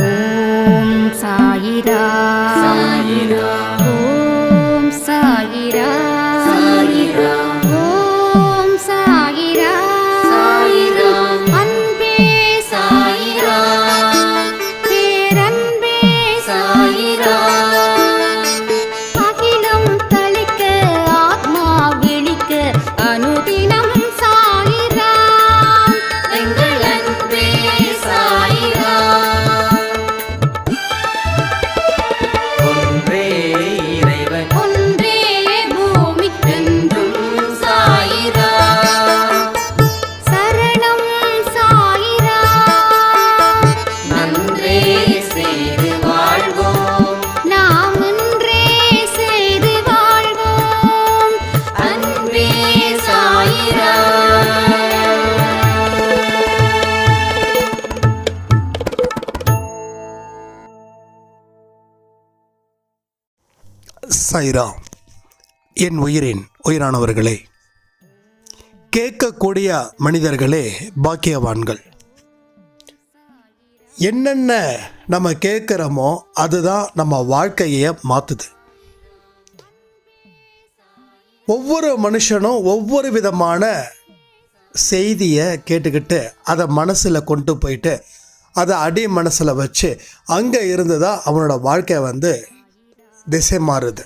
ஓம் சாயிரா சாயிரா ஓம் சாயிரா என் உயிரின் உயிரானவர்களே கேட்கக்கூடிய மனிதர்களே பாக்கியவான்கள். என்னென்ன நம்ம கேட்குறோமோ அதுதான் நம்ம வாழ்க்கையை மாற்றுது ஒவ்வொரு மனுஷனும் ஒவ்வொரு விதமான செய்தியை கேட்டுக்கிட்டு அதை மனசில் கொண்டு போயிட்டு அதை அடி மனசில் வச்சு அங்கே இருந்து தான் அவனோட வாழ்க்கை வந்து திசை மாறுது.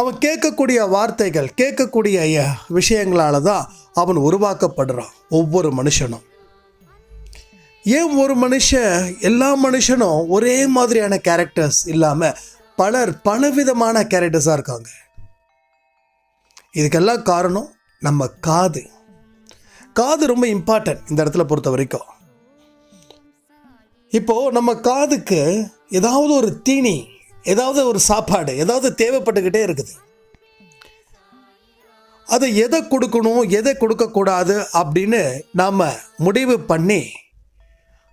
அவன் கேட்கக்கூடிய வார்த்தைகள் கேட்கக்கூடிய விஷயங்களால தான் அவன் உருவாக்கப்படுறான் ஒவ்வொரு மனுஷனும். ஏன் ஒரு மனுஷன் எல்லா மனுஷனும் ஒரே மாதிரியான கேரக்டர்ஸ் இல்லாமல் பலர் பலவிதமான கேரக்டர்ஸாக இருக்காங்க. இதுக்கெல்லாம் காரணம் நம்ம காது. காது ரொம்ப இம்பார்ட்டன்ட் இந்த இடத்துல பொறுத்த வரைக்கும். இப்போது நம்ம காதுக்கு ஏதாவது ஒரு தீனி ஏதாவது ஒரு சாப்பாடு ஏதாவது தேவைப்பட்டுக்கிட்டே இருக்குது. அது எதை கொடுக்கணும் எதை கொடுக்கக்கூடாது அப்படின்னு நாம் முடிவு பண்ணி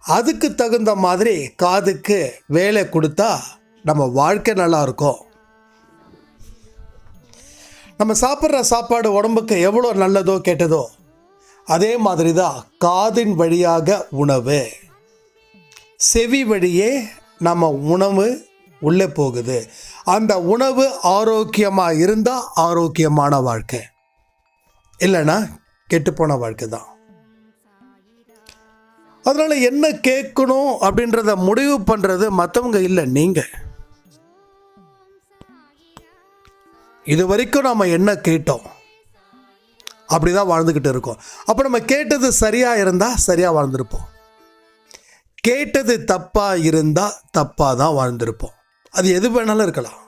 அதுக்கு தகுந்த மாதிரி காதுக்கு வேலை கொடுத்தா நம்ம வாழ்க்கை நல்லா இருக்கும். நம்ம சாப்பிட்ற சாப்பாடு உடம்புக்கு எவ்வளோ நல்லதோ கெட்டதோ அதே மாதிரி தான் காதின் வழியாக உணவு. செவி வழியே நம்ம உணவு உள்ளே போகுது. அந்த உணவு ஆரோக்கியமாக இருந்தால் ஆரோக்கியமான வாழ்க்கை. இல்லைன்னா கெட்டுப்போன வாழ்க்கை தான். அதனால் என்ன கேட்கணும் அப்படின்றத முடிவு பண்ணுறது மற்றவங்க இல்லை நீங்கள் இது வரைக்கும் நாம் என்ன கேட்டோம்? அப்படி தான் வாழ்ந்துக்கிட்டு இருக்கோம். அப்போ நம்ம கேட்டது சரியாக இருந்தால் சரியாக வாழ்ந்திருப்போம். கேட்டது தப்பாக இருந்தால் தப்பாக தான் வாழ்ந்திருப்போம். அது எது வேணாலும் இருக்கலாம்.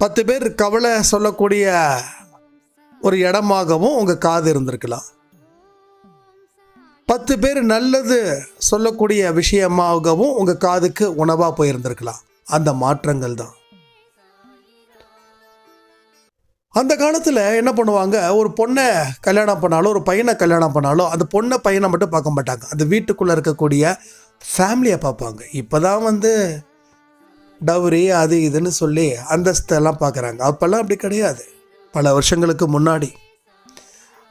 பத்து பேர் கவலை சொல்லக்கூடிய ஒரு இடமாகவும் உங்கள் காது இருந்திருக்கலாம். பத்து பேர் நல்லது சொல்லக்கூடிய விஷயமாகவும் உங்கள் காதுக்கு உணவாக போயிருந்திருக்கலாம். அந்த மாற்றங்கள் தான். அந்த காலத்தில் என்ன பண்ணுவாங்க? ஒரு பொண்ணை கல்யாணம் பண்ணாலும் ஒரு பையனை கல்யாணம் பண்ணாலும் அந்த பொண்ணை பையனை மட்டும் பார்க்க மாட்டாங்க. அந்த வீட்டுக்குள்ளே இருக்கக்கூடிய ஃபேமிலியை பார்ப்பாங்க. இப்போ தான் வந்து டவுரி அது இதுன்னு சொல்லி அந்தஸ்தெல்லாம் பார்க்குறாங்க. அப்போல்லாம் அப்படி கிடையாது. பல வருஷங்களுக்கு முன்னாடி.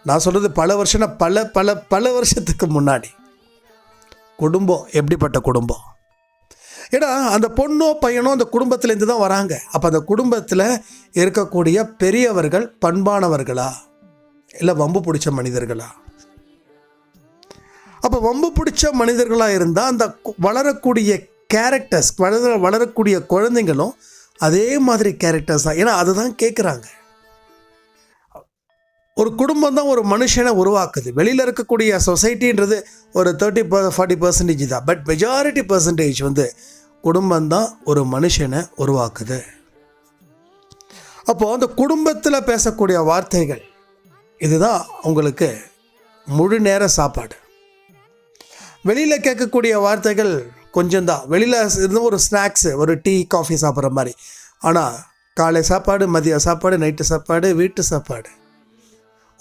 நான் சொல்கிறது பல வருஷம்னா பல பல பல வருஷத்துக்கு முன்னாடி. குடும்பம் எப்படிப்பட்ட குடும்பம்? ஏன்னா அந்த பொண்ணோ பையனோ அந்த குடும்பத்துலேருந்து தான் வராங்க. அப்போ அந்த குடும்பத்தில் இருக்கக்கூடிய பெரியவர்கள் பண்பானவர்களா? இல்லை வம்பு பிடிச்ச மனிதர்களா? அப்போ வம்பு பிடிச்ச மனிதர்களாக இருந்தால் அந்த வளரக்கூடிய கேரக்டர்ஸ் வளர வளரக்கூடிய குழந்தைங்களும் அதே மாதிரி கேரக்டர்ஸ் தான். ஏன்னா அதுதான் கேட்குறாங்க ஒரு குடும்பம் தான் ஒரு மனுஷனை உருவாக்குது. வெளியில் இருக்கக்கூடிய சொசைட்டின்றது ஒரு தேர்ட்டி ஃபார்ட்டி பர்சன்டேஜ் தான். பட் மெஜாரிட்டி பர்சன்டேஜ் வந்து குடும்பம் தான் ஒரு மனுஷனை உருவாக்குது. அப்போது அந்த குடும்பத்தில் பேசக்கூடிய வார்த்தைகள் இதுதான் உங்களுக்கு முழு நேர சாப்பாடு. வெளியில் கேட்கக்கூடிய வார்த்தைகள் கொஞ்சம்தான். வெளியில் இருந்து ஒரு ஸ்நாக்ஸு ஒரு டீ காஃபி சாப்பிட்ற மாதிரி. ஆனால் காலை சாப்பாடு மதிய சாப்பாடு நைட்டு சாப்பாடு வீட்டு சாப்பாடு.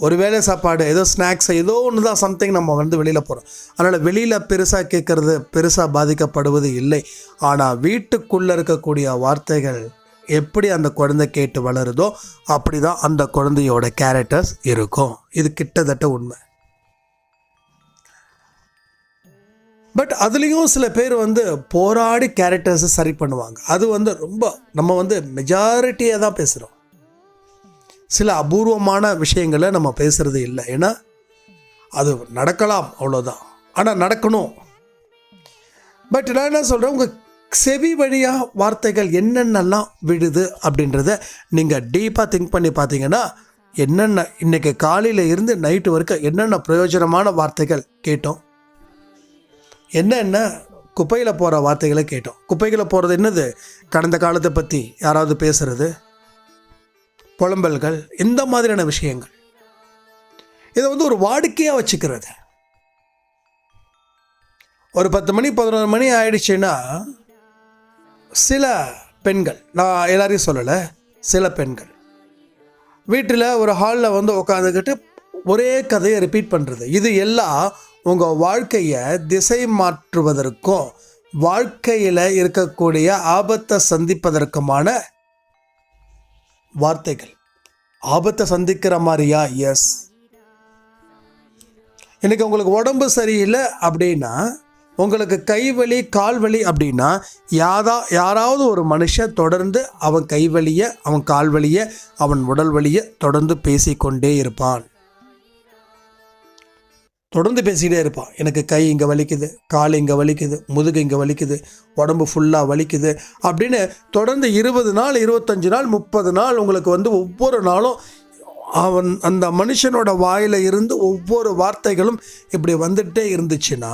ஒரு வேளை சாப்பாடு ஏதோ ஸ்நாக்ஸ் ஏதோ ஒன்று தான் சம்திங் நம்ம வந்து வெளியில் போகிறோம் அதனால் வெளியில் பெருசாக கேட்குறது பெருசாக பாதிக்கப்படுவது இல்லை. ஆனால் வீட்டுக்குள்ளே இருக்கக்கூடிய வார்த்தைகள் எப்படி அந்த குழந்தை கேட்டு வளருதோ அப்படி தான் அந்த குழந்தையோட கேரக்டர்ஸ் இருக்கும். இது கிட்டத்தட்ட உண்மை. பட் அதுலேயும் சில பேர் வந்து போராடி கேரக்டர்ஸை சரி பண்ணுவாங்க. அது வந்து ரொம்ப நம்ம வந்து மெஜாரிட்டியாக தான் பேசுகிறோம் சில அபூர்வமான விஷயங்களை நம்ம பேசுகிறது இல்லை. ஏன்னா அது நடக்கலாம் அவ்வளோதான் ஆனால் நடக்கணும். பட் நான் என்ன சொல்கிறேன் உங்கள் செவி வழியாக வார்த்தைகள் என்னென்னலாம் விடுது அப்படின்றத நீங்கள் டீப்பாக திங்க் பண்ணி பார்த்தீங்கன்னா என்னென்ன இன்னைக்கு காலையில் இருந்து நைட்டு வரைக்கும் என்னென்ன பிரயோஜனமான வார்த்தைகள் கேட்டோம் என்னென்ன குப்பையில் போகிற வார்த்தைகளை கேட்டோம். குப்பைகள போகிறது என்னது? கடந்த காலத்தை பற்றி யாராவது பேசுறது? புலம்பல்கள் இந்த மாதிரியான விஷயங்கள். இதை வந்து ஒரு வாடிக்கையாக வச்சுக்கிறது. ஒரு பத்து மணி பதினொரு மணி ஆயிடுச்சுன்னா சில பெண்கள் நான் எல்லாரையும் சொல்லலை சில பெண்கள் வீட்டில் ஒரு ஹாலில் வந்து உட்காந்துக்கிட்டு ஒரே கதையை ரிப்பீட் பண்ணுறது இது எல்லாம் உங்கள் வாழ்க்கையை திசை மாற்றுவதற்கும் வாழ்க்கையில் இருக்கக்கூடிய ஆபத்தை சந்திப்பதற்குமான வார்த்தைகள். ஆபத்தை சந்திக்கிற மாதிரியா? எஸ் இன்னைக்கு உங்களுக்கு உடம்பு சரியில்லை அப்படின்னா உங்களுக்கு கை கால்வலி கால் வலி அப்படின்னா யாதா யாராவது ஒரு மனுஷன் தொடர்ந்து அவன் கைவலியை அவன் கால்வலியை அவன் உடல் வலியை தொடர்ந்து பேசிக்கொண்டே இருப்பான். தொடர்ந்து பேசிக்கிட்டே இருப்பான் எனக்கு கை இங்கே வலிக்குது கால் இங்கே வலிக்குது முதுகு இங்கே வலிக்குது உடம்பு ஃபுல்லாக வலிக்குது அப்படின்னு தொடர்ந்து இருபது நாள் இருபத்தஞ்சு நாள் முப்பது நாள் உங்களுக்கு வந்து ஒவ்வொரு நாளும் அவன் அந்த மனுஷனோட வாயில் இருந்து ஒவ்வொரு வார்த்தைகளும் இப்படி வந்துகிட்டே இருந்துச்சுன்னா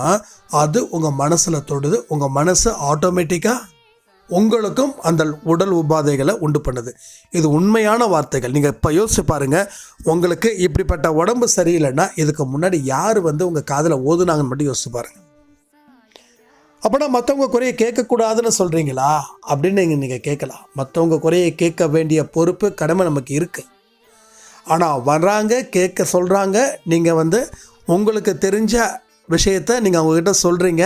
அது உங்கள் மனசில் தொடுது உங்கள் மனசு ஆட்டோமேட்டிக்காக உங்களுக்கும் அந்த உடல் உபாதைகளை உண்டு பண்ணுது. இது உண்மையான வார்த்தைகள். நீங்கள் இப்போ யோசிச்சு பாருங்கள் உங்களுக்கு இப்படிப்பட்ட உடம்பு சரியில்லைன்னா இதுக்கு முன்னாடி யார் வந்து உங்கள் காதில் ஓதுனாங்கன்னு மட்டும் யோசிச்சு பாருங்கள் அப்போனா மற்றவங்க குறையை கேட்கக்கூடாதுன்னு சொல்கிறீங்களா அப்படின்னு நீங்கள் நீங்கள் கேட்கலாம். மற்றவங்க குறையை கேட்க வேண்டிய பொறுப்பு கடமை நமக்கு இருக்குது ஆனால் வர்றாங்க கேட்க சொல்கிறாங்க நீங்கள் வந்து உங்களுக்கு தெரிஞ்ச விஷயத்தை நீங்கள் அவங்கக்கிட்ட சொல்கிறீங்க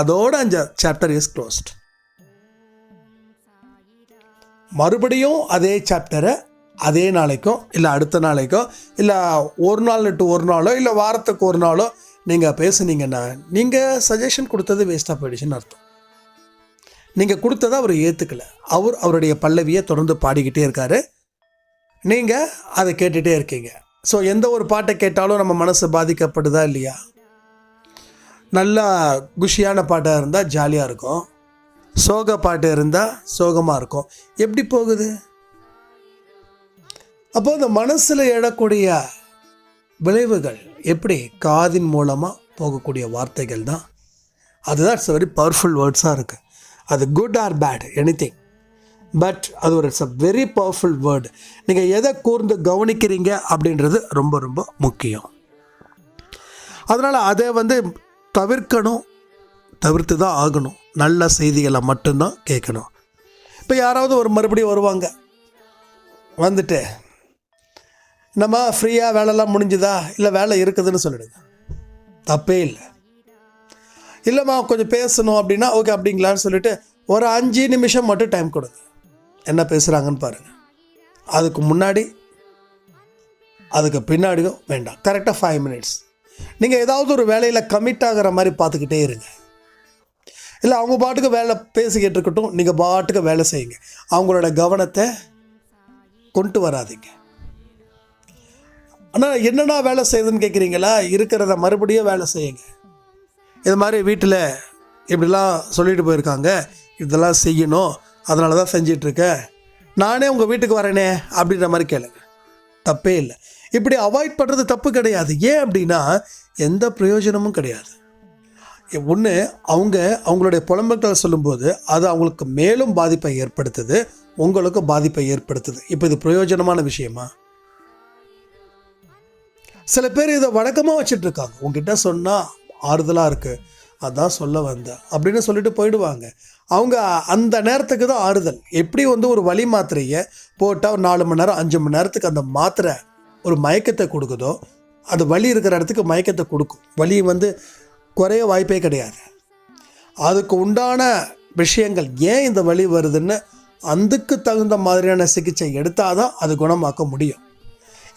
அதோட அந்த சாப்டர் இஸ் க்ளோஸ்ட் மறுபடியும் அதே சாப்டரை அதே நாளைக்கோ இல்லை அடுத்த நாளைக்கோ இல்லை ஒரு நாள் டு ஒரு நாளோ இல்லை வாரத்துக்கு ஒரு நாளோ நீங்கள் பேசுனீங்கன்னா நீங்கள் சஜஷன் கொடுத்தது வேஸ்ட்டாக போயிடுச்சுன்னு அர்த்தம். நீங்கள் கொடுத்ததை அவர் ஏற்றுக்கல அவர் அவருடைய பல்லவியை தொடர்ந்து பாடிக்கிட்டே இருக்காரு. நீங்கள் அதை கேட்டுகிட்டே இருக்கீங்க. ஸோ எந்த ஒரு பாட்டை கேட்டாலும் நம்ம மனசு பாதிக்கப்படுதா இல்லையா? நல்லா குஷியான பாட்டாக இருந்தால் ஜாலியாக இருக்கும். சோக பாட்டு இருந்தால் சோகமாக இருக்கும். எப்படி போகுது? அப்போ அந்த மனசில் எழக்கூடிய விளைவுகள் எப்படி? காதின் மூலமாக போகக்கூடிய வார்த்தைகள் தான். அதுதான் இட்ஸ் வெரி பவர்ஃபுல் வேர்ட்ஸாக இருக்குது அது good or bad any thing but அது ஒரு it's a very powerful word நீங்கள் எதை கூர்ந்து கவனிக்கிறீங்க அப்படின்றது ரொம்ப ரொம்ப முக்கியம். அதனால் அதை வந்து தவிர்க்கணும் தவிர்த்து தான் ஆகணும். நல்ல செய்திகளை மட்டும்தான் கேட்கணும். இப்போ யாராவது ஒரு மறுபடியும் வருவாங்க. வந்துட்டு நம்ம ஃப்ரீயாக வேலைலாம் முடிஞ்சுதா? இல்லை வேலை இருக்குதுன்னு சொல்லிடுங்க. தப்பே இல்லை. இல்லைம்மா கொஞ்சம் பேசணும் அப்படின்னா ஓகே அப்படிங்களான்னு சொல்லிட்டு ஒரு அஞ்சு நிமிஷம் மட்டும் டைம் கொடுங்க. என்ன பேசுகிறாங்கன்னு பாருங்கள் அதுக்கு முன்னாடி அதுக்கு பின்னாடியும் வேண்டாம். கரெக்டாக ஃபைவ் மினிட்ஸ் நீங்கள் ஏதாவது ஒரு வேலையில் கமிட் ஆகிற மாதிரி பார்த்துக்கிட்டே இருங்க. இல்லை அவங்க பாட்டுக்கு வேலை பேசிக்கிட்டு இருக்கட்டும் நீங்கள் பாட்டுக்கு வேலை செய்யுங்க. அவங்களோட கவனத்தை கொண்டு வராதீங்க. ஆனால் என்னென்னா வேலை செய்யுதுன்னு கேட்குறீங்களா இருக்கிறத மறுபடியும் வேலை செய்யுங்க. இது மாதிரி வீட்டில் இப்படிலாம் சொல்லிட்டு போயிருக்காங்க. இதெல்லாம் செய்யணும். அதனால தான் செஞ்சிட்ருக்கேன் நானே உங்கள் வீட்டுக்கு வரேனே அப்படின்ற மாதிரி கேளுங்க. தப்பே இல்லை. இப்படி அவாய்ட் பண்ணுறது தப்பு கிடையாது. ஏன் அப்படின்னா எந்த பிரயோஜனமும் கிடையாது. ஒன்று அவங்க அவங்களுடைய புலம்புகளை சொல்லும்போது அது அவங்களுக்கு மேலும் பாதிப்பை ஏற்படுத்துது உங்களுக்கு பாதிப்பை ஏற்படுத்துது. இப்போ இது பிரயோஜனமான விஷயமா? சில பேர் இதை வழக்கமாக வச்சுட்டு இருக்காங்க உங்ககிட்ட சொன்னால் ஆறுதலாக இருக்குது அதான் சொல்ல வந்தேன் அப்படின்னு சொல்லிட்டு போயிடுவாங்க. அவங்க அந்த நேரத்துக்கு தான் ஆறுதல். எப்படி வந்து ஒரு வழி மாத்திரையை போட்டால் ஒரு நாலு மணி நேரம் அஞ்சு மணி நேரத்துக்கு அந்த மாத்திரை ஒரு மயக்கத்தை கொடுக்குதோ அது வலி இருக்கிற இடத்துக்கு மயக்கத்தை கொடுக்கும். வலி வந்து குறைய வாய்ப்பே கிடையாது. அதுக்கு உண்டான விஷயங்கள் ஏன் இந்த வலி வருதுன்னு அதுக்கு தகுந்த மாதிரியான சிகிச்சை எடுத்தால் தான் அது குணமாக்க முடியும்.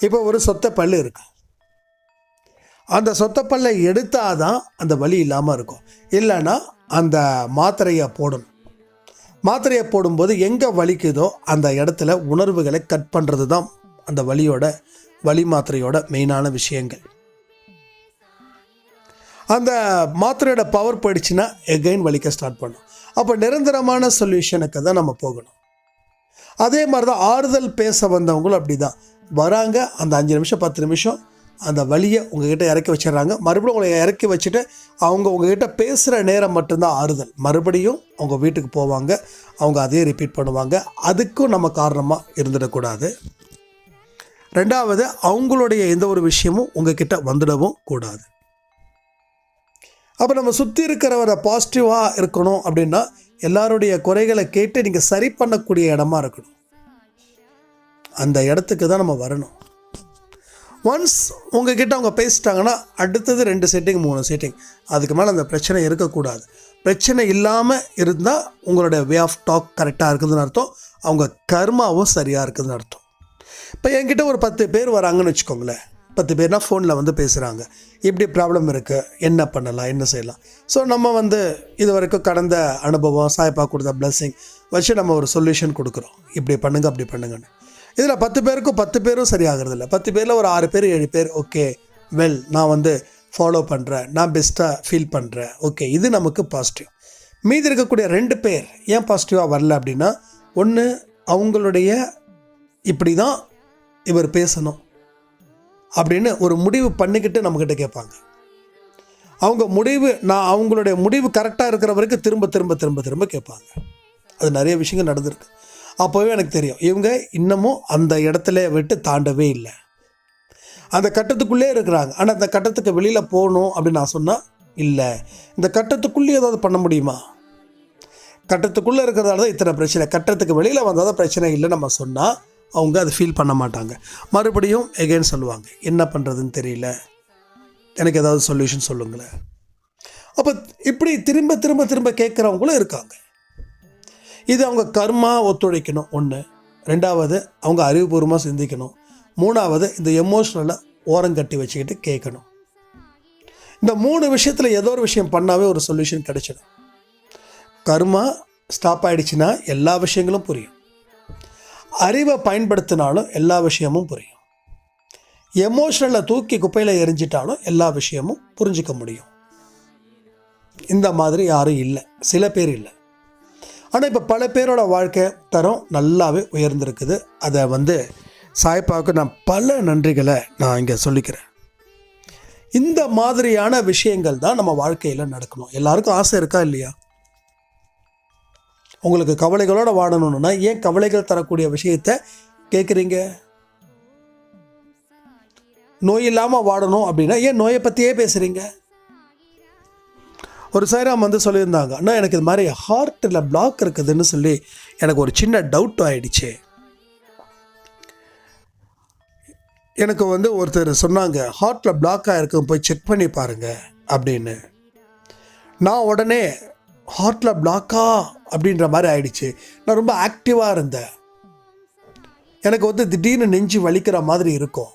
இப்போ ஒரு சொத்தை பல் இருக்கு. அந்த சொத்தப்பல்லை எடுத்தால் தான் அந்த வலி இல்லாமல் இருக்கும். இல்லைன்னா அந்த மாத்திரையை போடணும். மாத்திரையை போடும்போது எங்கே வலிக்குதோ அந்த இடத்துல உணர்வுகளை கட் பண்ணுறது தான் அந்த வலியோட வலி மாத்திரையோட மெயினான விஷயங்கள். அந்த மாத்திரையோட பவர் போயிடுச்சுன்னா எகைன் வலிக்க ஸ்டார்ட் பண்ணும். அப்போ நிரந்தரமான சொல்யூஷனுக்கு தான் நம்ம போகணும். அதே மாதிரி தான் ஆறுதல் பேச வந்தவங்களும் அப்படி தான் வராங்க அந்த அஞ்சு நிமிஷம் பத்து நிமிஷம் அந்த வழியை உங்ககிட்ட இறக்கி வச்சிடுறாங்க. மறுபடியும் உங்களை இறக்கி வச்சுட்டு அவங்க உங்ககிட்ட பேசுகிற நேரம் மட்டும்தான் ஆறுதல். மறுபடியும் அவங்க வீட்டுக்கு போவாங்க அவங்க அதே ரிப்பீட் பண்ணுவாங்க. அதுக்கும் நம்ம காரணமாக இருந்துடக்கூடாது. ரெண்டாவது அவங்களுடைய எந்த ஒரு விஷயமும் உங்ககிட்ட வந்துடவும் கூடாது. அப்போ நம்ம சுற்றி இருக்கிறவரை பாசிட்டிவாக இருக்கணும் அப்படின்னா எல்லாருடைய குறைகளை கேட்டு நீங்கள் சரி பண்ணக்கூடிய இடமா இருக்கணும். அந்த இடத்துக்கு தான் நம்ம வரணும். ஒன்ஸ் உங்ககிட்ட அவங்க பேசிட்டாங்கன்னா அடுத்தது ரெண்டு செட்டிங் மூணு செட்டிங் அதுக்கு மேலே அந்த பிரச்சனை இருக்கக்கூடாது. பிரச்சனை இல்லாமல் இருந்தால் உங்களுடைய வே ஆஃப் டாக் கரெக்டாக இருக்குதுன்னு அர்த்தம். அவங்க கர்மாவும் சரியாக இருக்குதுன்னு அர்த்தம். இப்போ என்கிட்ட ஒரு பத்து பேர் வராங்கன்னு வச்சுக்கோங்களேன். பத்து பேர்னா ஃபோனில் வந்து பேசுகிறாங்க இப்படி ப்ராப்ளம் இருக்குது என்ன பண்ணலாம்? என்ன செய்யலாம்? ஸோ நம்ம வந்து இது வரைக்கும் கடந்த அனுபவம் சாய்ப்பா கொடுத்த பிளஸ்ஸிங் வச்சு நம்ம ஒரு சொல்யூஷன் கொடுக்குறோம். இப்படி பண்ணுங்க அப்படி பண்ணுங்கன்னு. இதில் பத்து பேருக்கும் பத்து பேரும் சரியாகிறது இல்லை பத்து பேரில் ஒரு ஆறு பேர் ஏழு பேர் ஓகே வெல் நான் வந்து ஃபாலோ பண்ணுறேன் நான் பெஸ்ட்டாக ஃபீல் பண்ணுறேன் ஓகே இது நமக்கு பாசிட்டிவ் மீதி இருக்கக்கூடிய ரெண்டு பேர் ஏன் பாசிட்டிவாக வரல அப்படின்னா ஒன்று அவங்களுடைய இப்படி தான் இவர் பேசணும். அப்படின்னு ஒரு முடிவு பண்ணிக்கிட்டு நம்மக்கிட்ட கேட்பாங்க. அவங்க முடிவு நான் அவங்களுடைய முடிவு கரெக்டாக இருக்கிற வரைக்கும் திரும்ப திரும்ப திரும்ப திரும்ப கேட்பாங்க. அது நிறைய விஷயங்கள் நடந்திருக்கு. அப்போவே எனக்கு தெரியும். இவங்க இன்னமும் அந்த இடத்துல விட்டு தாண்டவே இல்லை. அந்த கட்டத்துக்குள்ளே இருக்கிறாங்க. ஆனால் அந்த கட்டத்துக்கு வெளியில் போகணும் அப்படின்னு நான் சொன்னால் இல்லை. இந்த கட்டத்துக்குள்ளே ஏதாவது பண்ண முடியுமா? கட்டத்துக்குள்ளே இருக்கிறதால தான் இத்தனை பிரச்சனை. கட்டத்துக்கு வெளியில் வந்தால் தான் பிரச்சனை இல்லை நம்ம சொன்னால் அவங்க அதை ஃபீல் பண்ண மாட்டாங்க. மறுபடியும் எகைன் சொல்லுவாங்க என்ன பண்ணுறதுன்னு தெரியல. எனக்கு ஏதாவது சொல்யூஷன் சொல்லுங்களேன். அப்போ இப்படி திரும்ப திரும்ப திரும்ப கேட்குறவங்களும் இருக்காங்க. இது அவங்க கர்மா ஒத்துழைக்கணும் ஒன்று ரெண்டாவது அவங்க அறிவுபூர்வமாக சிந்திக்கணும். மூணாவது இந்த எமோஷ்னலை ஓரங்கட்டி வச்சுக்கிட்டு கேட்கணும். இந்த மூணு விஷயத்தில் ஏதோ ஒரு விஷயம் பண்ணாவே ஒரு சொல்யூஷன் கிடைச்சிடும். கர்மா ஸ்டாப் ஆகிடுச்சின்னா எல்லா விஷயங்களும் புரியும். அறிவை பயன்படுத்தினாலும் எல்லா விஷயமும் புரியும். எமோஷனலை தூக்கி குப்பையில் எரிஞ்சிட்டாலும் எல்லா விஷயமும் புரிஞ்சிக்க முடியும். இந்த மாதிரி யாரும் இல்லை. சில பேர் இல்லை. ஆனால் இப்போ பல பேரோட வாழ்க்கை தரம் நல்லாவே உயர்ந்திருக்குது. அதை வந்து சாய்ப்பாவுக்கு நான் பல நன்றிகளை நான் இங்கே சொல்லிக்கிறேன். இந்த மாதிரியான விஷயங்கள் தான் நம்ம வாழ்க்கையில் நடக்கணும். எல்லாருக்கும் ஆசை இருக்கா இல்லையா? உங்களுக்கு கவலைகளோடு வாடணும்னா ஏன் கவலைகள் தரக்கூடிய விஷயத்த கேட்குறீங்க நோய் இல்லாமல் வாடணும் அப்படின்னா ஏன் நோயை பற்றியே பேசுகிறீங்க ஒரு சைராம் வந்து சொல்லியிருந்தாங்க அண்ணா எனக்கு இது மாதிரி ஹார்ட்டில் பிளாக் இருக்குதுன்னு சொல்லி எனக்கு ஒரு சின்ன டவுட் ஆகிடுச்சு எனக்கு வந்து ஒருத்தர் சொன்னாங்க ஹார்ட்டில் பிளாக் ஆகிருக்கும் போய் செக் பண்ணி பாருங்க அப்படின்னு. நான் உடனே ஹார்ட்டில் பிளாக்கா அப்படின்ற மாதிரி ஆயிடுச்சு. நான் ரொம்ப ஆக்டிவாக இருந்தேன். எனக்கு வந்து திடீர்னு நெஞ்சு வலிக்கிற மாதிரி இருக்கும்.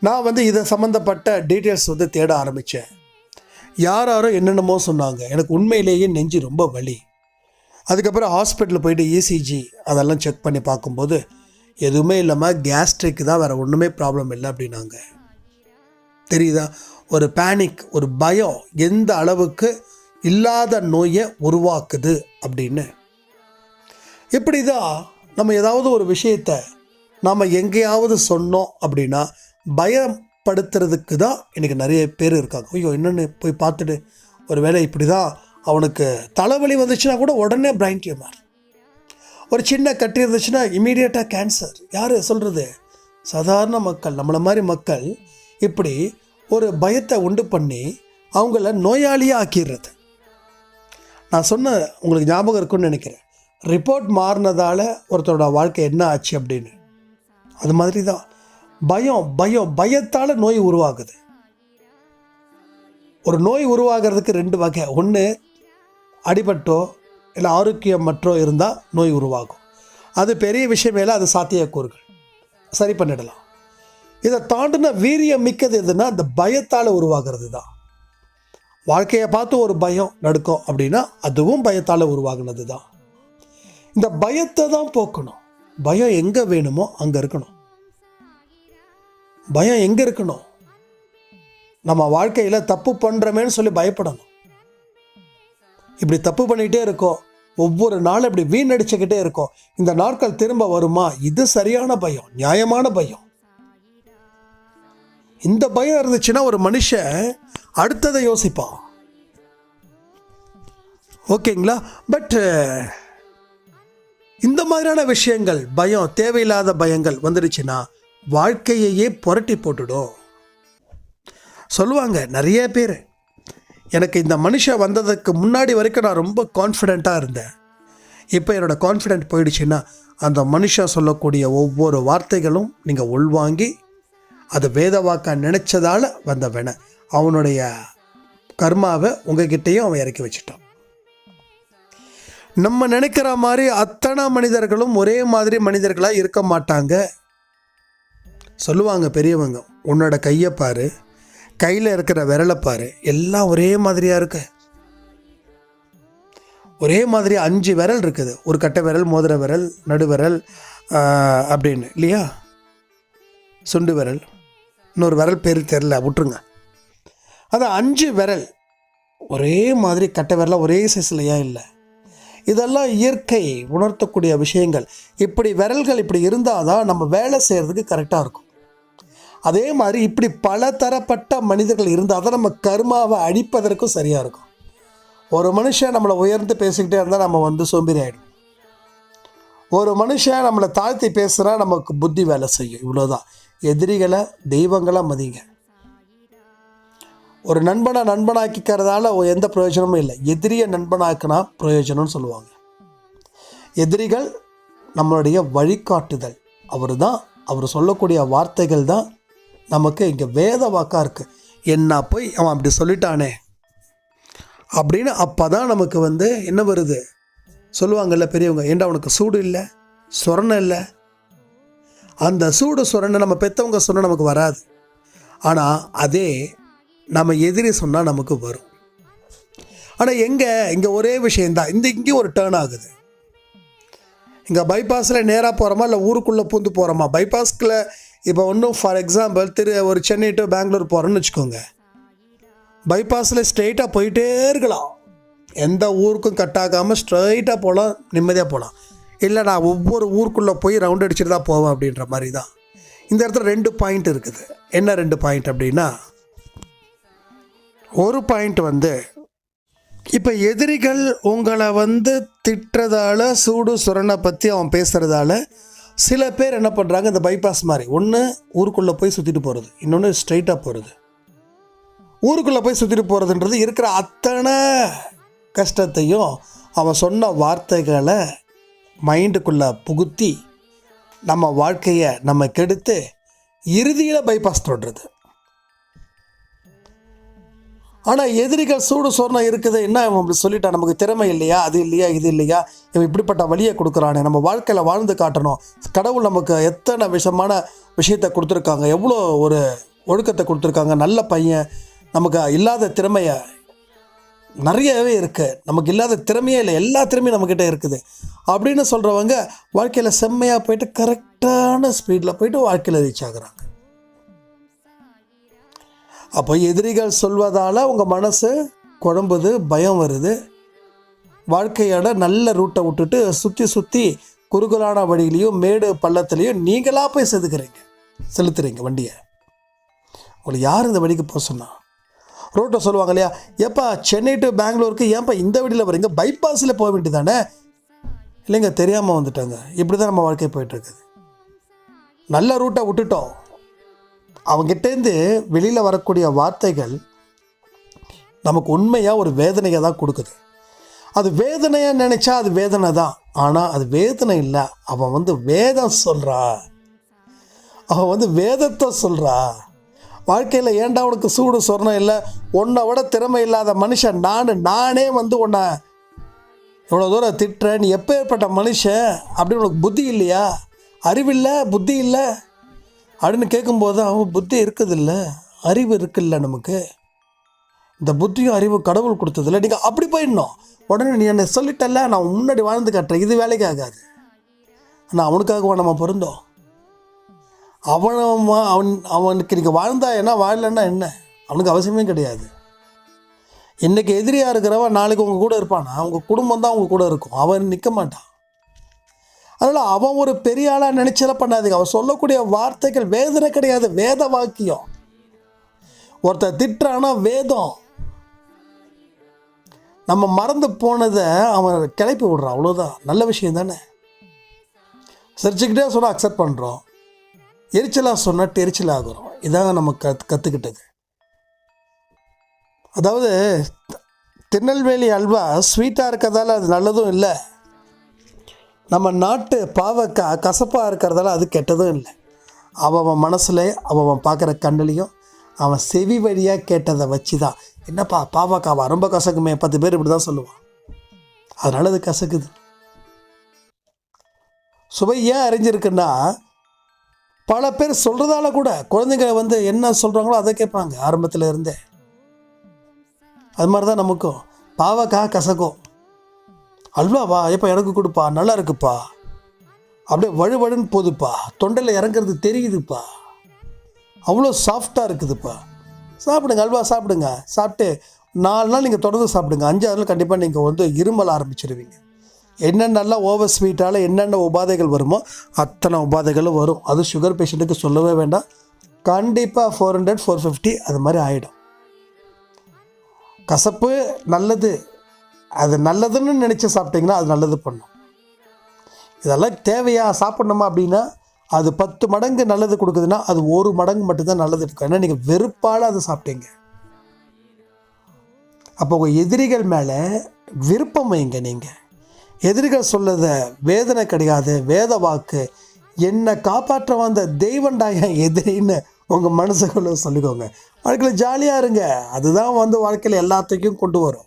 நான் வந்து இதை சம்மந்தப்பட்ட டீட்டெயில்ஸ் வந்து தேட ஆரம்பித்தேன் யார் யாரோ என்னென்னமோ சொன்னாங்க. எனக்கு உண்மையிலேயே நெஞ்சு ரொம்ப வலி. அதுக்கப்புறம் ஹாஸ்பிட்டலில் போயிட்டு இசிஜி அதெல்லாம் செக் பண்ணி பார்க்கும்போது எதுவுமே இல்லாமல் கேஸ்ட்ரிக் தான் வேறு ஒன்றுமே ப்ராப்ளம் இல்லை அப்படின்னாங்க. தெரியுதா? ஒரு பேனிக் ஒரு பயம் எந்த அளவுக்கு இல்லாத நோயை உருவாக்குது அப்படின்னு. இப்படி தான் நம்ம ஏதாவது ஒரு விஷயத்தை நாம் எங்கேயாவது சொன்னோம் அப்படின்னா பயப்படுத்துறதுக்கு தான் இன்றைக்கி நிறைய பேர் இருக்காங்க. ஐயோ என்னென்னு போய் பார்த்துட்டு ஒரு வேளை இப்படி தான் அவனுக்கு தலைவலி வந்துச்சுன்னா கூட உடனே பிரைன் டியூமர் ஒரு சின்ன கட்டி இருந்துச்சுன்னா இமீடியட்டாக கேன்சர் யார் சொல்கிறது சாதாரண மக்கள் நம்மளை மாதிரி மக்கள் இப்படி ஒரு பயத்தை உண்டு பண்ணி அவங்கள நோயாளியாக ஆக்கிடுறது. நான் சொன்ன உங்களுக்கு ஞாபகம் இருக்குன்னு நினைக்கிறேன். ரிப்போர்ட் மாறினதால் ஒருத்தரோட வாழ்க்கை என்ன ஆச்சு அப்படின்னு. அது மாதிரி தான் பயம் பயம் பயத்தால் நோய் உருவாகுது. ஒரு நோய் உருவாகிறதுக்கு ரெண்டு வகை. ஒன்று அடிபட்டோ இல்லை ஆரோக்கியம் மற்றோ இருந்தால் நோய் உருவாகும். அது பெரிய விஷயமேல அது சாத்தியக்கூறுகள். சரி பண்ணிடலாம். இதை தாண்டின வீரியம் மிக்கது எதுனா அந்த பயத்தால் உருவாகிறது தான் வாழ்க்கையை பார்த்து ஒரு பயம் நடக்கும் அப்படின்னா அதுவும் பயத்தால் உருவாகினது தான் இந்த பயத்தை தான் போக்கணும். பயம் எங்கே வேணுமோ அங்கே இருக்கணும். பயம் எங்கே இருக்கணும்? நம்ம வாழ்க்கையில் தப்பு பண்ணுறமேன்னு சொல்லி பயப்படணும். இப்படி தப்பு பண்ணிக்கிட்டே இருக்கோம். ஒவ்வொரு நாளும் இப்படி வீணடிச்சுக்கிட்டே இருக்கோம். இந்த நாட்கள் திரும்ப வருமா? இது சரியான பயம் நியாயமான பயம். இந்த பயம் இருந்துச்சுன்னா ஒரு மனுஷன் அடுத்ததை யோசிப்பான். ஓகேங்களா? பட் uh, இந்த மாதிரியான விஷயங்கள் பயம் தேவையில்லாத பயங்கள் வந்துடுச்சுன்னா வாழ்க்கையையே புரட்டி போட்டுடும். சொல்லுவாங்க நிறைய பேர் எனக்கு இந்த மனுஷன் வந்ததுக்கு முன்னாடி வரைக்கும் நான் ரொம்ப கான்ஃபிடெண்ட்டாக இருந்தேன். இப்போ என்னோடய கான்ஃபிடென்ட் போயிடுச்சுன்னா அந்த மனுஷன் சொல்லக்கூடிய ஒவ்வொரு வார்த்தைகளும் நீங்கள் உள்வாங்கி அது வேத வாக்கா நினச்சதால் வந்த அவனுடைய கர்மாவை உங்ககிட்டயும் அவன் இறக்கி வச்சுட்டான். நம்ம நினைக்கிற மாதிரி அத்தனை மனிதர்களும் ஒரே மாதிரி மனிதர்களாக இருக்க மாட்டாங்க. சொல்லுவாங்க பெரியவங்க உன்னோட கையை பாரு கையில் இருக்கிற விரலை பாரு எல்லாம் ஒரே மாதிரியாக இருக்கு. ஒரே மாதிரி அஞ்சு விரல் இருக்குது. ஒரு கட்டை விரல் மோதிர விரல் நடுவிரல் அப்படின்னு இல்லையா? சுண்டு விரல். இன்னொரு விரல் பேர் தெரில விட்டுருங்க. அது அஞ்சு விரல். ஒரே மாதிரி கட்டை விரலாக ஒரே சைஸில் ஏன் இல்லை? இதெல்லாம் இயற்கை உணர்த்தக்கூடிய விஷயங்கள். இப்படி விரல்கள் இப்படி இருந்தால் தான் நம்ம வேலை செய்கிறதுக்கு கரெக்டாக இருக்கும். அதே மாதிரி இப்படி பல தரப்பட்ட மனிதர்கள் இருந்தால் தான் நம்ம கர்மாவை அழிப்பதற்கும் சரியாக இருக்கும். ஒரு மனுஷன் நம்மளை உயர்ந்து பேசிக்கிட்டே இருந்தால் நம்ம வந்து சோம்பேறி ஆகிடும் ஒரு மனுஷன் நம்மளை தாழ்த்தி பேசுகிறா நமக்கு புத்தி வேலை செய்யும். இவ்வளோதான் எதிரிகளை தெய்வங்களாக மதிங்க. ஒரு நண்பனை நண்பனாக்கிக்கிறதால எந்த பிரயோஜனமும் இல்லை. எதிரியை நண்பனாக்குனா பிரயோஜனம்னு சொல்லுவாங்க. எதிரிகள் நம்மளுடைய வழிகாட்டுதல். அவர் தான் அவர் சொல்லக்கூடிய வார்த்தைகள் தான் நமக்கு இங்கே வேத வாக்காக இருக்குது என்ன போய்? அவன் அப்படி சொல்லிட்டானே. அப்படின்னு அப்போ தான் நமக்கு வந்து என்ன வருது? சொல்லுவாங்கல்ல பெரியவங்க ஏண்டா அவனுக்கு சூடு இல்லை? சொரணம் இல்லை? அந்த சூடு சுரண்டு நம்ம பெற்றவங்க சொன்னால் நமக்கு வராது. ஆனால் அதே நம்ம எதிரி சொன்னால் நமக்கு வரும். ஆனால் எங்கே இங்கே ஒரே விஷயந்தான் இந்த இங்கே ஒரு டேர்ன் ஆகுது. இங்கே பைபாஸில் நேராக போகிறோமா இல்லை ஊருக்குள்ளே பூந்து போகிறோமா பைபாஸ்கில் இப்போ ஒன்றும் ஃபார் எக்ஸாம்பிள் திரு ஒரு சென்னை டு பெங்களூர் போகிறோன்னு வச்சுக்கோங்க. பைபாஸில் ஸ்ட்ரெயிட்டாக போயிட்டே இருக்கலாம். எந்த ஊருக்கும் கட் ஆகாமல் ஸ்ட்ரைட்டாக போகலாம் நிம்மதியாக போகலாம் இல்லை நான் ஒவ்வொரு ஊருக்குள்ளே போய் ரவுண்ட் அடிச்சுட்டு தான் போவேன் அப்படின்ற மாதிரி தான் இந்த இடத்துல ரெண்டு பாயிண்ட் இருக்குது. என்ன ரெண்டு பாயிண்ட் அப்படின்னா ஒரு பாயிண்ட் வந்து இப்போ எதிரிகள் உங்களை வந்து திட்டுறதால சூடு சுரணை பற்றி அவன் பேசுகிறதால சில பேர் என்ன பண்ணுறாங்க இந்த பைபாஸ் மாதிரி. ஒன்று ஊருக்குள்ளே போய் சுற்றிட்டு போகிறது இன்னொன்று ஸ்ட்ரைட்டாக போகிறது ஊருக்குள்ளே போய் சுற்றிட்டு போகிறதுன்றது இருக்கிற அத்தனை கஷ்டத்தையும் அவன் சொன்ன வார்த்தைகளை மைண்டுக்குள்ளே புகுத்தி நம்ம வாழ்க்கையை நம்ம கெடுத்து இறுதியில் பைபாஸ் தொடுறது. ஆனால் எதிரிகள் சூடு சொர்ணம் இருக்குது என்ன இவன் அப்படி நமக்கு திறமை இல்லையா? அது இல்லையா? இது இல்லையா? இவன் இப்படிப்பட்ட வழியை கொடுக்குறானே. நம்ம வாழ்க்கையில் வாழ்ந்து காட்டணும். கடவுள் நமக்கு எத்தனை விஷமான விஷயத்தை கொடுத்துருக்காங்க? எவ்வளோ ஒரு ஒழுக்கத்தை கொடுத்துருக்காங்க? நல்ல பையன் நமக்கு இல்லாத திறமையை நிறையவே இருக்குது நமக்கு இல்லாத திறமையே இல்லை. எல்லா திறமையும் நம்மக்கிட்ட இருக்குது. அப்படின்னு சொல்கிறவங்க வாழ்க்கையில் செம்மையாக போயிட்டு கரெக்டான ஸ்பீடில் போயிட்டு வாழ்க்கையில் ரீச் ஆகுறாங்க. அப்போ எதிரிகள் சொல்வதால் உங்கள் மனசு குழம்புது பயம் வருது. வாழ்க்கையோட நல்ல ரூட்டை விட்டுட்டு சுற்றி சுற்றி குறுகலான வழியிலையும் மேடு பள்ளத்துலேயும் நீங்களாக போய் செதுக்கிறீங்க. செலுத்துறீங்க வண்டியை. உங்களுக்கு யார் இந்த வழிக்கு போக சொன்னால் ரோட்டை சொல்லுவாங்க இல்லையா ஏப்பா சென்னை டு பெங்களூருக்கு ஏன்ப்பா இந்த வழியில் வரீங்க பைபாஸில் போக வேண்டியதானே? இல்லைங்க தெரியாமல் வந்துட்டாங்க. இப்படி தான் நம்ம வாழ்க்கை போயிட்டுருக்குது. நல்ல ரூட்டை விட்டுட்டோம். அவங்ககிட்டேருந்து வெளியில் வரக்கூடிய வார்த்தைகள் நமக்கு உண்மையாக ஒரு வேதனையை தான் கொடுக்குது. அது வேதனையாக நினச்சா அது வேதனை தான். ஆனால் அது வேதனை இல்லை. அவன் வந்து வேதம் சொல்கிறா அவன் வந்து வேதத்தை சொல்கிறா வாழ்க்கையில் ஏன்டா உனக்கு சூடு சொர்ணம் இல்லை? உன்னை விட திறமை இல்லாத மனுஷன் நான் நானே வந்து உன்னை இவ்வளோ தூரம் திட்டுறேன். நீ எப்பேற்பட்ட மனுஷன்? அப்படி உனக்கு புத்தி இல்லையா? அறிவில்லை? புத்தி இல்லை? அப்படின்னு கேட்கும்போது அவன் புத்தி இருக்குதில்ல? அறிவு இருக்குல்ல நமக்கு? இந்த புத்தியும் அறிவு கடவுள் கொடுத்ததில்ல. நீங்கள் அப்படி போயிடணும். உடனே நீ என்னை சொல்லிட்டல நான் முன்னாடி வாழ்ந்து காட்டுறேன். இது வேலைக்கு ஆகாது ஆனால் அவனுக்காகவா நம்ம பொருந்தோம்? அவன் அவன் அவனுக்கு நீங்கள் வாழ்ந்தா என்ன? வாழலைன்னா என்ன? அவனுக்கு அவசியமே கிடையாது. இன்றைக்கி எதிரியாக இருக்கிறவன் நாளைக்கு உங்கள் கூட இருப்பானா? உங்கள் குடும்பம் தான் உங்கள் கூட இருக்கும். அவன் நிற்க மாட்டான். அதனால் அவன் ஒரு பெரிய ஆளாக நினைச்சல பண்ணாதீங்க. அவன் சொல்லக்கூடிய வார்த்தைகள் வேதனை கிடையாது. வேத வாக்கியம். ஒருத்தர் திட்டுறானா வேதம். நம்ம மறந்து போனதை அவன் கிளப்பி விடுறான். அவ்வளோதான் நல்ல விஷயம் தானே? சிரிச்சுக்கிட்டே சொன்னால் அக்செப்ட் பண்ணுறோம் எரிச்சலாக சொன்னால் டெரிச்சல் ஆகிறோம். இதான் நம்ம கத் கற்றுக்கிட்டது அதாவது திருநெல்வேலி அல்வா ஸ்வீட்டாக இருக்கிறதால அது நல்லதும் இல்லை. நம்ம நாட்டு பாவக்காய் கசப்பாக இருக்கிறதால அது கெட்டதும் இல்லை. அவன் மனசில் அவன் அவன் பார்க்குற கண்ணிலையும் அவன் செவி வழியாக கேட்டதை வச்சு தான் என்னப்பா பாவக்காவா? ரொம்ப கசக்குமே. பத்து பேர் இப்படி தான் சொல்லுவான். அதனால் அது கசக்குது. சுவை ஏன் அறிஞ்சிருக்குன்னா பல பேர் சொல்கிறதால கூட குழந்தைங்க வந்து என்ன சொல்கிறாங்களோ அதை கேட்பாங்க. ஆரம்பத்தில் இருந்தே. அது மாதிரி தான் நமக்கும். பாவக்காய் கசக்கோ அல்வாவா எப்போ எனக்கு கொடுப்பா நல்லா இருக்குப்பா. அப்படியே வழுவழுன்னு போதுப்பா. தொண்டையில் இறங்குறது தெரியுதுப்பா. அவ்வளோ சாஃப்டாக இருக்குதுப்பா. சாப்பிடுங்க அல்வா சாப்பிடுங்க. சாப்பிட்டு நாலு நாள் நீங்கள் தொடர்ந்து சாப்பிடுங்க. அஞ்சாவது நாள் கண்டிப்பாக நீங்கள் வந்து இருமல் ஆரம்பிச்சிடுவீங்க என்னென்னலாம் ஓவர் ஸ்வீட்டால் என்னென்ன உபாதைகள் வருமோ அத்தனை உபாதைகளும் வரும். அது சுகர் பேஷண்ட்டுக்கு சொல்லவே வேண்டாம். கண்டிப்பாக ஃபோர் ஹண்ட்ரட் ஃபோர் ஃபிஃப்டி அது மாதிரி ஆகிடும் கசப்பு நல்லது. அது நல்லதுன்னு நினச்சி சாப்பிட்டிங்கன்னா அது நல்லது பண்ணும். இதெல்லாம் தேவையா சாப்பிட்ணுமா அப்படின்னா அது பத்து மடங்கு நல்லது கொடுக்குதுன்னா அது ஒரு மடங்கு மட்டும்தான் நல்லது இருக்கும். ஏன்னா நீங்கள் வெறுப்பால் அதை சாப்பிட்டீங்க. அப்போ உங்கள் எதிரிகள் மேலே விருப்பம் வைங்க நீங்கள் எதிரிகள் சொல்லத வேதனை கிடையாது வேத வாக்கு. என்னை காப்பாற்ற வந்த தெய்வண்டா என் எதிரின்னு உங்கள் மனசுக்குள்ள சொல்லிக்கோங்க. வாழ்க்கையில் ஜாலியாக இருங்க. அதுதான் வந்து வாழ்க்கையில் எல்லாத்தையும் கொண்டு வரும்.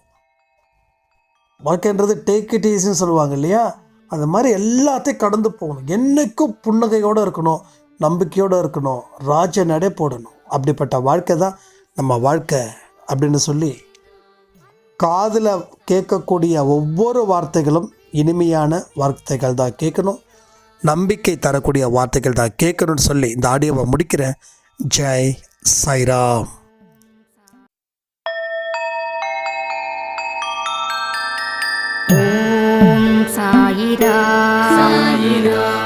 வாழ்க்கைன்றது டேக் இட் ஈஸின்னு சொல்லுவாங்க இல்லையா? அந்த மாதிரி எல்லாத்தையும் கடந்து போகணும். என்னைக்கும் புன்னகையோடு இருக்கணும் நம்பிக்கையோடு இருக்கணும் ராஜ நடை போடணும். அப்படிப்பட்ட வாழ்க்கை தான் நம்ம வாழ்க்கை அப்படின்னு சொல்லி காதில் கேட்கக்கூடிய ஒவ்வொரு வார்த்தைகளும் இனிமையான வார்த்தைகள் தான் கேட்கணும். நம்பிக்கை தரக்கூடிய வார்த்தைகள் தான் கேட்கணும்னு சொல்லி இந்த ஆடியோவை முடிக்கிறேன். ஜெய் சாய்ராம். சாயிரா சாயிரா